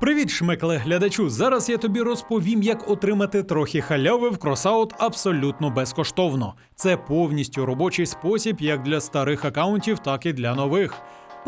Привіт, шмекле глядачу! Зараз я тобі розповім, як отримати трохи халяви в кросаут абсолютно безкоштовно. Це повністю робочий спосіб як для старих акаунтів, так і для нових.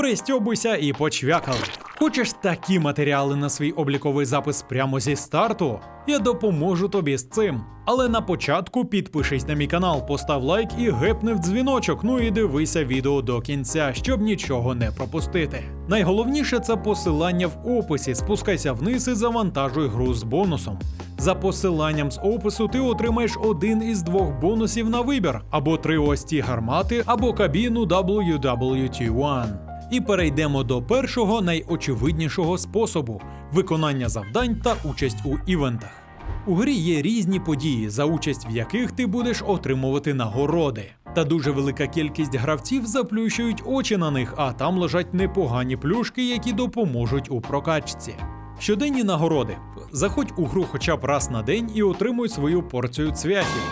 Пристьобуйся і почвякали. Хочеш такі матеріали на свій обліковий запис прямо зі старту? Я допоможу тобі з цим. Але на початку підпишись на мій канал, постав лайк і гепни в дзвіночок. Ну і дивися відео до кінця, щоб нічого не пропустити. Найголовніше це посилання в описі. Спускайся вниз і завантажуй гру з бонусом. За посиланням з опису ти отримаєш один із двох бонусів на вибір: або три ось ці гармати, або кабіну WWT1. І перейдемо до першого найочевиднішого способу виконання завдань та участь у івентах. У грі є різні події, за участь в яких ти будеш отримувати нагороди. Та дуже велика кількість гравців заплющують очі на них, а там лежать непогані плюшки, які допоможуть у прокачці. Щоденні нагороди. Заходь у гру хоча б раз на день і отримуй свою порцію цвяхів.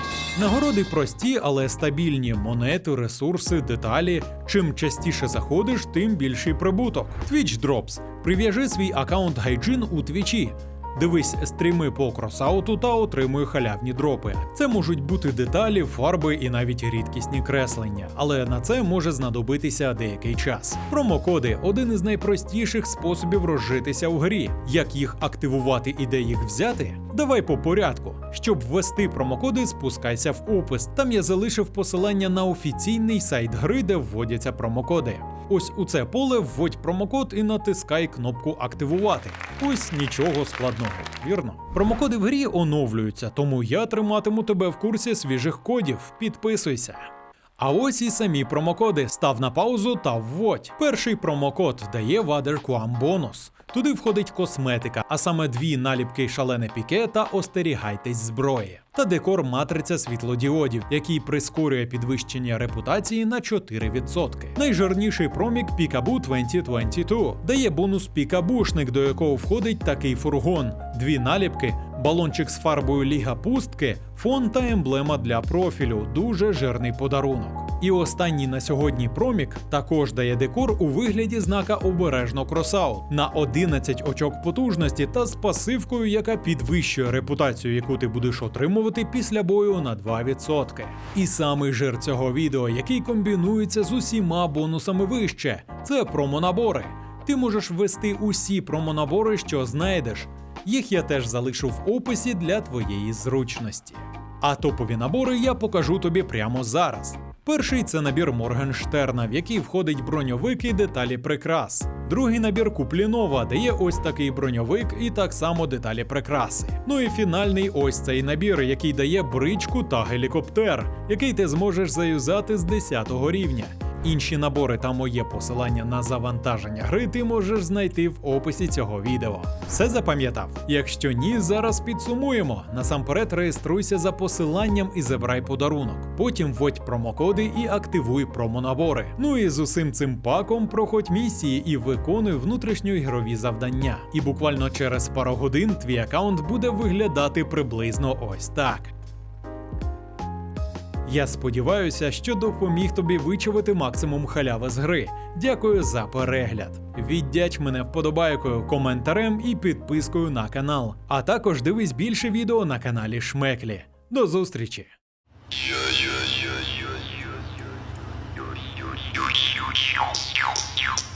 Нагороди прості, але стабільні: монети, ресурси, деталі. Чим частіше заходиш, тим більший прибуток. Twitch Drops. Прив'яжи свій аккаунт Гайджин у твічі. Дивись стріми по кросауту та отримуй халявні дропи. Це можуть бути деталі, фарби і навіть рідкісні креслення, але на це може знадобитися деякий час. Промокоди один із найпростіших способів розжитися у грі. Як їх активувати і де їх взяти? Давай по порядку. Щоб ввести промокоди, спускайся в опис. Там я залишив посилання на офіційний сайт гри, де вводяться промокоди. Ось у це поле вводь промокод і натискай кнопку активувати. Ось нічого складного, вірно? Промокоди в грі оновлюються, тому я триматиму тебе в курсі свіжих кодів. Підписуйся. А ось і самі промокоди. Став на паузу та вводь. Перший промокод дає Вадеркуам бонус. Туди входить косметика, а саме дві наліпки шалене піке та остерігайтесь зброї. Та декор матриця світлодіодів, який прискорює підвищення репутації на 4%. Найжирніший промік Пікабу 2022 дає бонус Пікабушник, до якого входить такий фургон, дві наліпки, балончик з фарбою Ліга Пустки, фон та емблема для профілю. Дуже жирний подарунок. І останній на сьогодні промік також дає декор у вигляді знака обережно кросаут на 11 очок потужності та з пасивкою, яка підвищує репутацію, яку ти будеш отримувати після бою на 2%. І самий жир цього відео, який комбінується з усіма бонусами вище, це промонабори. Ти можеш ввести усі промонабори, що знайдеш. Їх я теж залишу в описі для твоєї зручності. А топові набори я покажу тобі прямо зараз. Перший це набір Моргенштерна, в який входить броньовик і деталі прикрас. Другий набір Куплінова дає ось такий броньовик і так само деталі прикраси. Ну і фінальний ось цей набір, який дає бричку та гелікоптер, який ти зможеш заюзати з 10 рівня. Інші набори та моє посилання на завантаження гри ти можеш знайти в описі цього відео. Все запам'ятав? Якщо ні, зараз підсумуємо. Насамперед реєструйся за посиланням і забирай подарунок. Потім вводь промокоди і активуй промонабори. Ну і з усім цим паком проходь місії і виконуй внутрішньоігрові завдання. І буквально через пару годин твій аккаунт буде виглядати приблизно ось так. Я сподіваюся, що допоміг тобі вичавити максимум халяви з гри. Дякую за перегляд. Віддяч мене вподобайкою, коментарем і підпискою на канал. А також дивись більше відео на каналі Шмеклі. До зустрічі! you